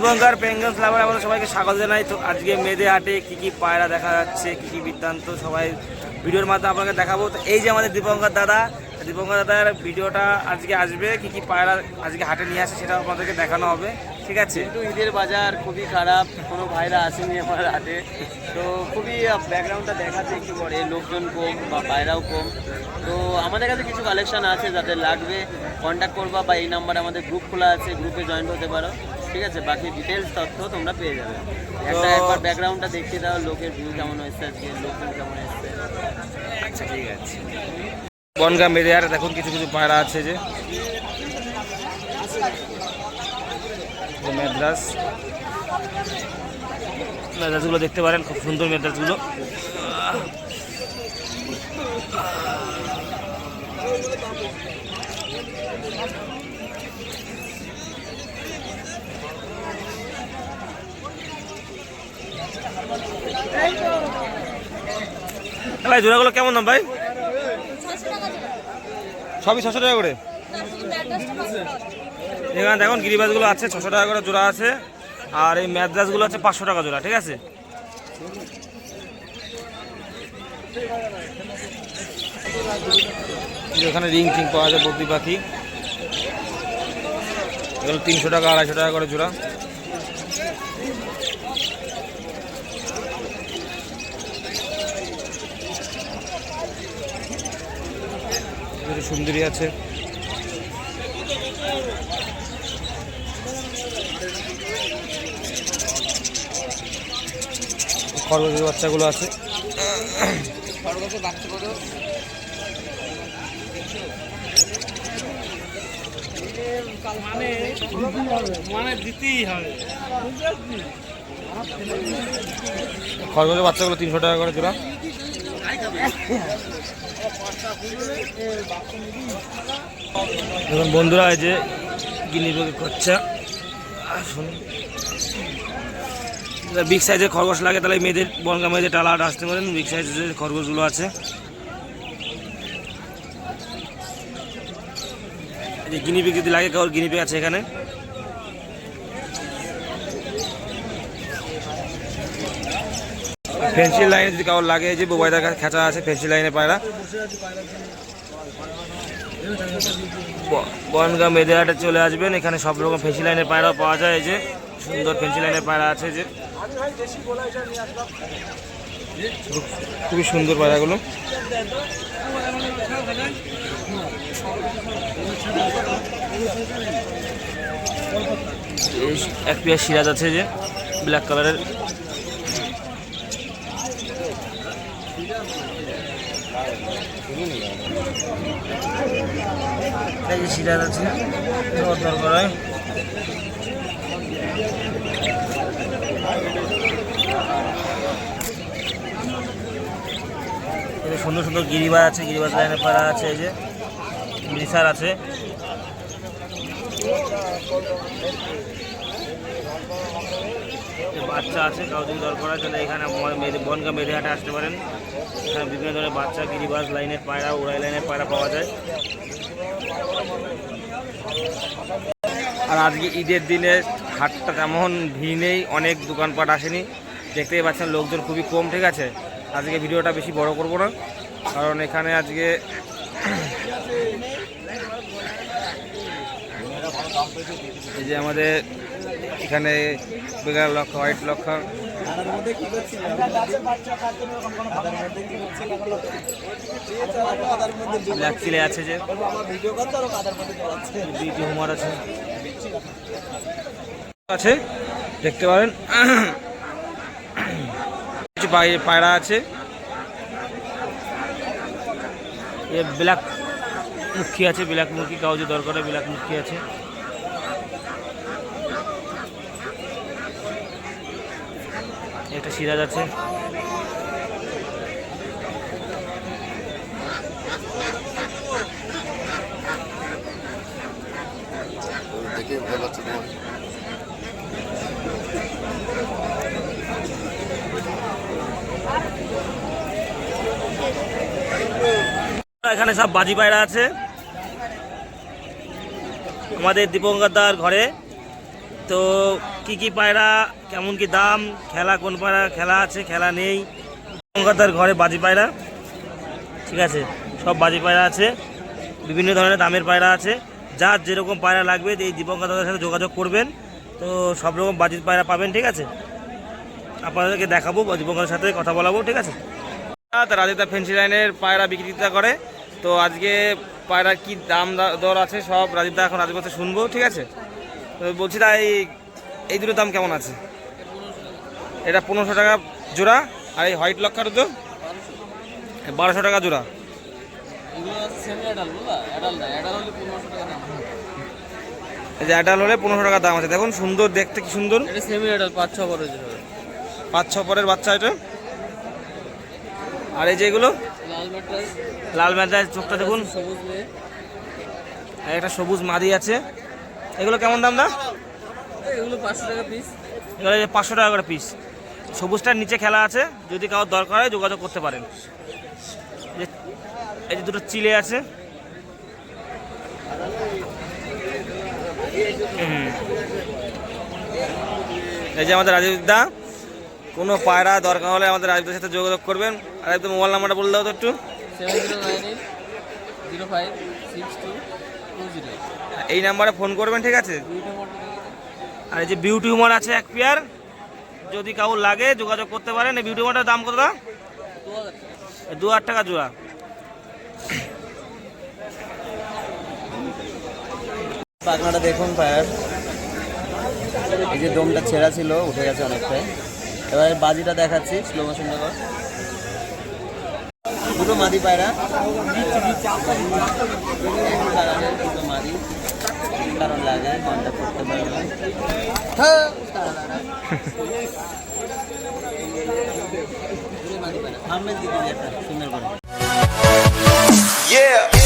Dipankar পেঙ্গল flavour আমরা সবাইকে স্বাগত জানাই। তো আজকে মেয়েদের হাটে কি কি পায়রা দেখা যাচ্ছে, কি কি বৃত্তান্ত সবাই ভিডিওর মাধ্যমে আপনাকে দেখাবো। তো এই যে আমাদের দীপঙ্কর দাদা দীপঙ্কর দাদার ভিডিওটা আজকে আসবে, কি কি পায়রা আজকে হাটে নিয়ে আসে সেটা আপনাদেরকে দেখানো হবে, ঠিক আছে? কিন্তু ঈদের বাজার খুবই খারাপ, কোনো ভাইরা আসেনি আমার হাতে তো খুবই ব্যাকগ্রাউন্ডটা দেখাতে একটু পরে, লোকজন কম বা পায়রাও কম। তো আমাদের কাছে কিছু কালেকশান আছে যাদের লাগবে। কন্ট্যাক্ট করবা বা এই নাম্বারে আমাদের গ্রুপ খোলা আছে গ্রুপে জয়েন হতে পারো। ঠিক আছে বাকি ডিটেলস তথ্য তোমরা পেয়ে যাবে। একটা একবার ব্যাকগ্রাউন্ডটা দেখিয়ে দাও লোকের ভিউ কেমন হয়েছে আজকে লোকজন কেমন এসছে। আচ্ছা ঠিক আছে। বনগা মেয়েদের হাটে দেখুন কিছু কিছু পায়রা আছে যে। মেদ্রাস। মেদ্রাসগুলো দেখতে পারেন খুব সুন্দর মেদ্রাসগুলো। ভাই জোড়াগুলো কেমন দাম ভাই সবই ছশো টাকা করে এখানে দেখুন গিরিবাজগুলো আছে ছশো টাকা করে জোড়া আছে আর এই ম্যাদ্রাসগুলো আছে পাঁচশো টাকা জোড়া ঠিক আছে এখানে রিং টিং পাওয়া যায় বদ্রি পাখি এগুলো তিনশো টাকা আড়াইশো টাকা করে জোড়া সুন্দরী আছে। খরগোশের বাচ্চাগুলো আছে। খরগোশের বাচ্চাগুলো তিনশো টাকা করে জোড়া। এখন বন্ধুরা, এই যে গিনি বেগে খরচা। আসুন। বিগ সাইজের খরগোশ লাগে, তাহলে মেয়েদের, বনগা মেয়েদের টালা আসতে পারেন। বিগ সাইজের খরগোশগুলো আছে। এই যে গিনি পিক যদি লাগে গিনি পিক আছে এখানে। ফেন্সিল লাইনে যদি কারোর লাগে যে বোবাইদার কাছে খেঁচা আছে ফেন্সিল লাইনে পায়রা। বনগা মেদেহাটে চলে আসবেন, এখানে সব রকম ফেন্সি লাইনের পায়রা পাওয়া যায় যে সুন্দর ফেন্সি লাইনের পায়রা আছে যে। খুবই সুন্দর পায়রাগুলো। এক পেয়ার সিরাজ আছে যে, ব্ল্যাক কালারের। এই যে আছে দরকার হয় এই যে সুন্দর সুন্দর গিরিবাজ আছে, গিরিবাজ লাইনের পাড়া আছে, এই যে মিসার আছে। বাচ্চা আছে কাউ যদি দরকার হয়, তাহলে এখানে বনগা মেয়েদের আসতে পারেন। এখানে বিভিন্ন ধরনের বাচ্চা গিরিবাজ লাইনের পায়রা, উড়াই লাইনের পায়রা পাওয়া যায়। আর আজকে ঈদের দিনে হাটটা তেমন ভিড় নেই, অনেক দোকানপাট আসেনি। দেখতেই পাচ্ছেন লোকজন খুবই কম, ঠিক আছে? আজকে ভিডিওটা বেশি বড় করব না, কারণ এখানে আজকে এই যে আমাদের এখানে বেগার লক্ষ্য হোয়াইট লক্ষ্য ব্ল্যাক চিলে আছে যে বিটি হুমার আছে। আছে দেখতে পারেন। কিছু পায়- পায়রা আছে। ব্ল্যাক মুখী আছে ব্ল্যাক মুখী কাউজি দরকার ব্ল্যাক মুখী আছে। একটা সিরাজ আছে। এখানে সব বাজি পায়রা আছে। আমাদের দীপঙ্কর দার ঘরে। তো কি কি পায়রা, কেমন কি দাম, খেলা কোন পায়রা, খেলা আছে, খেলা নেই। কলকাতার ঘরে বাজি পায়রা, ঠিক আছে? সব বাজি পায়রা আছে, বিভিন্ন ধরনের দামের পায়রা আছে। যার যেরকম পায়রা লাগবে, এই দীপঙ্কর দাদার সাথে যোগাযোগ করবেন। তো সব রকম বাজির পায়রা পাবেন, ঠিক আছে? আপনাদেরকে দেখাবো, দীপঙ্করের সাথে কথা বলাবো, ঠিক আছে? তা রাজিতা ফেন্সি লাইনের পায়রা বিক্রিতা করে। তো আজকে পায়রার কি দাম দর আছে, সব রাজীবদা এখন রাজীব শুনব, ঠিক আছে? বলছি তাই এই দুটোর দাম কেমন আছে? এটা পনেরোশো টাকা জোড়া আর এই হোয়াইট লক্ষার তো বারোশো টাকা জোড়া। সেমি অ্যাডাল অ্যাডাল হলে পনেরোশো টাকা দাম। এই যে অ্যাডাল হলে পনেরোশো টাকা দাম আছে। দেখুন সুন্দর দেখতে কি সুন্দর। সেমি অ্যাডাল পাঁচ ছ বড় পাঁচ ছ পরের বাচ্চা এটা। আর এই যে এগুলো? লাল ম্যাট্রাস। চোখটা দেখুন। সবুজ একটা সবুজ মাদি আছে। এগুলো কেমন দাম না এগুলো পাঁচশো টাকা পিস এগুলো পাঁচশো টাকা করে পিস সবুজটার নিচে খেলা আছে যদি কারোর দরকার হয় যোগাযোগ করতে পারেন। এই যে- এই যে দুটো চিলে আছে। এই যে আমাদের রাজীব দা কোনো পায়রা দরকার হলে আমাদের রাজীবদের সাথে যোগাযোগ করবেন। আর একদম মোবাইল নাম্বারটা বলে দাও তো একটু। Seven zero nine eight zero five six two এই নাম্বারে ফোন করবেন, ঠিক আছে? আর এই যে বিউটি হুমার আছে এক পেয়ার, যদি কাউর লাগে যোগাযোগ করতে পারেন। এই বিউটি হুমারটার দাম কত দা দু হাজার টাকা জোড়া। পাখনাটা দেখুন পায়ার এই যে দমটা ছেঁড়া ছিল, উঠে গেছে অনেকটাই। এবার বাজিটা দেখাচ্ছি স্লো মোশন দুটো মাদি পায়রা। দুটো মাদি। কারণ লাগে কন্ট্যাক্ট করতে পারবে সামনের দিকে একটা সুন্দর করে Yeah.